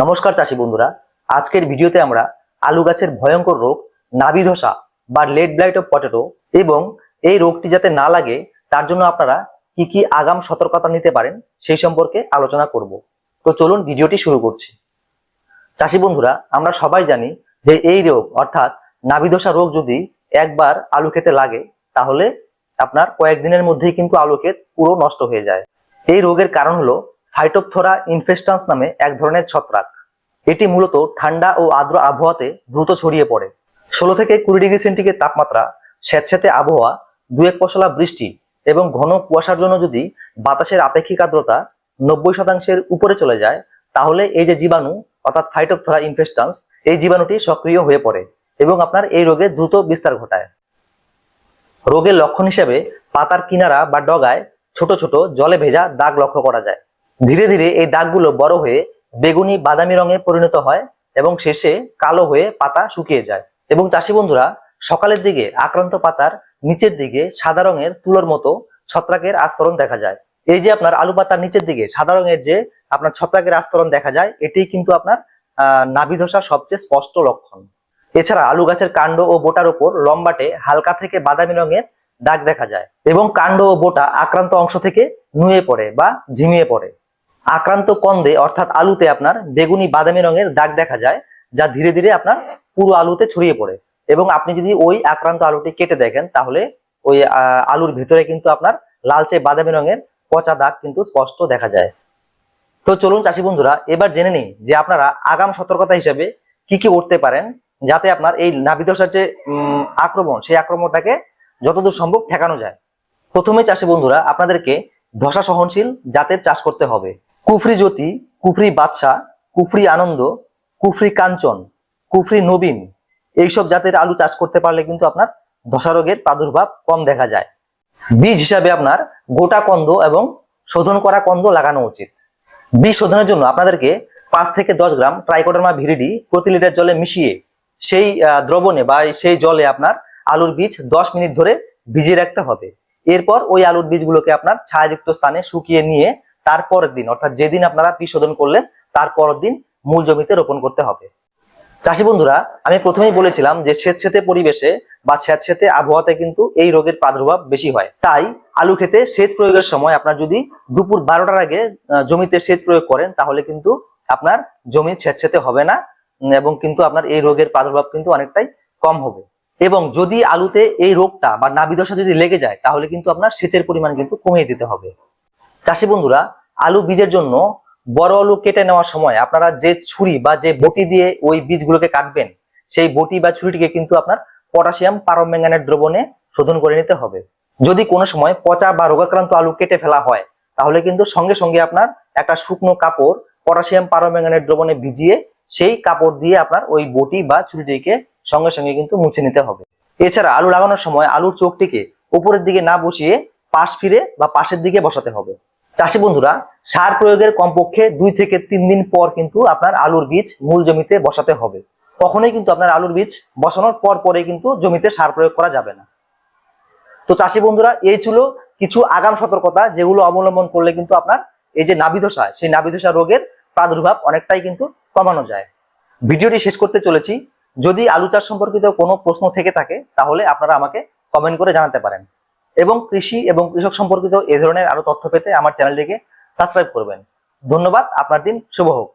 নমস্কার চাষি বন্ধুরা। আজকের ভিডিওতে আমরা আলু গাছের ভয়ঙ্কর রোগ নাবি ধসা বা লেড ব্লাইট অফ পটেটো এবং এই রোগটি যাতে না লাগে, তার জন্য আপনারা কি কি আগাম সতর্কতা নিতে পারেন, সেই সম্পর্কে আলোচনা করব। তো চলুন ভিডিওটি শুরু করছি। চাষি বন্ধুরা, আমরা সবাই জানি যে এই রোগ, অর্থাৎ নাভিদশা রোগ যদি একবার আলু খেতে লাগে, তাহলে আপনার কয়েকদিনের মধ্যেই কিন্তু আলু ক্ষেত পুরো নষ্ট হয়ে যায়। এই রোগের কারণ হলো ফাইটোপথোরা ইনফেস্টান্স নামে এক ধরনের ছত্রাক। এটি মূলত ঠান্ডা ও আর্দ্র আবহাওয়াতে দ্রুত ছড়িয়ে পড়ে। ষোলো থেকে কুড়ি ডিগ্রি সেন্টিগ্রেড তাপমাত্রা স্যাঁতস্যাঁতে আবহাওয়া দু এক পশলা বৃষ্টি এবং ঘন কুয়াশার জন্য যদি বাতাসের আপেক্ষিক আর্দ্রতা নব্বই শতাংশের উপরে চলে যায়, তাহলে এই যে জীবাণু, অর্থাৎ ফাইটোপথোরা ইনফেস্টান্স এই জীবাণুটি সক্রিয় হয়ে পড়ে এবং আপনার এই রোগে দ্রুত বিস্তার ঘটায়। রোগের লক্ষণ হিসেবে পাতার কিনারা বা ডগায় ছোট ছোট জলে ভেজা দাগ লক্ষ্য করা যায়। ধীরে ধীরে এই দাগগুলো বড় হয়ে বেগুনি, বাদামি রঙে পরিণত হয় এবং শেষে কালো হয়ে পাতা শুকিয়ে যায়। এবং চাষি বন্ধুরা, সকালের দিকে আক্রান্ত পাতার নিচের দিকে সাদা রঙের তুলোর মতো ছত্রাকের আস্তরণ দেখা যায়। এই যে আপনার আলু পাতার নিচের দিকে সাদা রঙের যে আপনার ছত্রাকের আস্তরণ দেখা যায় এটি কিন্তু আপনার নাভিধসার সবচেয়ে স্পষ্ট লক্ষণ। এছাড়া আলু গাছের কাণ্ড ও বোটার উপর লম্বাটে হালকা থেকে বাদামি রঙের দাগ দেখা যায় এবং কাণ্ড ও বোটা আক্রান্ত অংশ থেকে নুয়ে পড়ে বা ঝিমিয়ে পড়ে। আক্রান্ত কন্দে, অর্থাৎ আলুতে আপনার বেগুনি বাদামি রঙের দাগ দেখা যায়, যা ধীরে ধীরে আপনার পুরো আলুতে ছড়িয়ে পড়ে। এবং আপনি যদি ওই আক্রান্ত আলুটি কেটে দেখেন, তাহলে ওই আলুর ভিতরে কিন্তু আপনার লালচে বাদামি রঙের পচা দাগ কিন্তু স্পষ্ট দেখা যায়। তো চলুন চাষি বন্ধুরা, এবার জেনে নিই যে আপনারা আগাম সতর্কতা হিসেবে কি কি করতে পারেন, যাতে আপনার এই নাভিদশার যে আক্রমণ, সেই আক্রমণটাকে যতদূর সম্ভব ঠেকানো যায়। প্রথমে চাষি বন্ধুরা, আপনাদেরকে ধসা সহনশীল জাতের চাষ করতে হবে। কুফরি জ্যোতি, কুফরি বাদশা কুফরি আনন্দ, কুফরি কাঞ্চন, কুফরি নবীন, এইসব জাতের আলু চাষ করতে পারলে কিন্তু আপনার ধসা রোগের প্রাদুর্ভাব কম দেখা যায়। বীজ হিসাবে আপনার গোটা কন্দ এবং শোধন করা কন্দ লাগানো উচিত। বীজ শোধনের জন্য আপনাদেরকে পাঁচ থেকে দশ গ্রাম ট্রাইকোডার্মা ভিরিডি প্রতি লিটার জলে মিশিয়ে সেই দ্রবণে বা সেই জলে আপনার আলুর বীজ দশ মিনিট ধরে ভিজিয়ে রাখতে হবে। এরপর ওই আলুর বীজগুলোকে আপনার ছায়াযুক্ত স্থানে শুকিয়ে নিয়ে তারপরের দিন, অর্থাৎ যেদিন আপনারা শোধন করলেন তারপরের দিন মূল জমিতে রোপণ করতে হবে। চাষি বন্ধুরা, আমি প্রথমেই বলেছিলাম যে স্বেচ্ছেতে পরিবেশে বা স্যাঁতস্যাঁতে আবহাওয়াতে কিন্তু এই রোগের প্রাদুর্ভাব বেশি হয়। তাই আলু খেতে সেচ প্রয়োগের সময় আপনার যদি দুপুর বারোটার আগে জমিতে সেচ প্রয়োগ করেন, তাহলে কিন্তু আপনার জমি স্যাঁতস্যাঁতে হবে না এবং কিন্তু আপনার এই রোগের প্রাদুর্ভাব কিন্তু অনেকটাই কম হবে। এবং যদি আলুতে এই রোগটা বা নাবিদশা যদি লেগে যায়, তাহলে কিন্তু আপনার সেচের পরিমাণ কিন্তু কমিয়ে দিতে হবে। চাষি বন্ধুরা আলু বীজের জন্য বড় আলু কেটে নেওয়ার সময় আপনারা যে ছুরি বা যে বটি দিয়ে ওই বীজগুলোকে কাটবেন, সেই বটি বা ছুরিটিকে কিন্তু আপনার পটাশিয়াম পারম্যাঙ্গানের দ্রবণে শোধন করে নিতে হবে। যদি কোনো সময় পচা বা রোগাক্রান্ত আলু কেটে ফেলা হয়, তাহলে কিন্তু সঙ্গে সঙ্গে আপনার একটা শুকনো কাপড় পটাশিয়াম পারম্যাঙ্গানের দ্রবণে ভিজিয়ে সেই কাপড় দিয়ে আপনার ওই বটি বা ছুরিটিকে সঙ্গে সঙ্গে কিন্তু মুছে নিতে হবে। এছাড়া আলু লাগানোর সময় আলুর চোখটিকে উপরের দিকে না বসিয়ে পাশ ফিরে বা পাশের দিকে বসাতে হবে। চাষি বন্ধুরা, সার প্রয়োগের কমপক্ষে দুই থেকে তিন দিন পর কিন্তু আপনার আলুর বীজ মূল জমিতে বসাতে হবে। কখনোই কিন্তু আপনার আলুর বীজ বসানোর পর পরে কিন্তু জমিতে সার প্রয়োগ করা যাবে না। তো চাষি বন্ধুরা, এই ছিল কিছু আগাম সতর্কতা যেগুলো অবলম্বন করলে কিন্তু আপনার এই যে নাভিদশা সেই নাভিদশা রোগের প্রাদুর্ভাব অনেকটাই কিন্তু কমানো যায়। ভিডিওটি শেষ করতে চলেছি। যদি আলু চাষ সম্পর্কিত কোনো প্রশ্ন থেকে থাকে, তাহলে আপনারা আমাকে কমেন্ট করে জানাতে পারেন। এবং কৃষি এবং কৃষক সম্পর্কিত এ ধরনের আরও তথ্য পেতে আমার চ্যানেলটিকে সাবস্ক্রাইব করবেন। ধন্যবাদ, আপনার দিন শুভ হোক।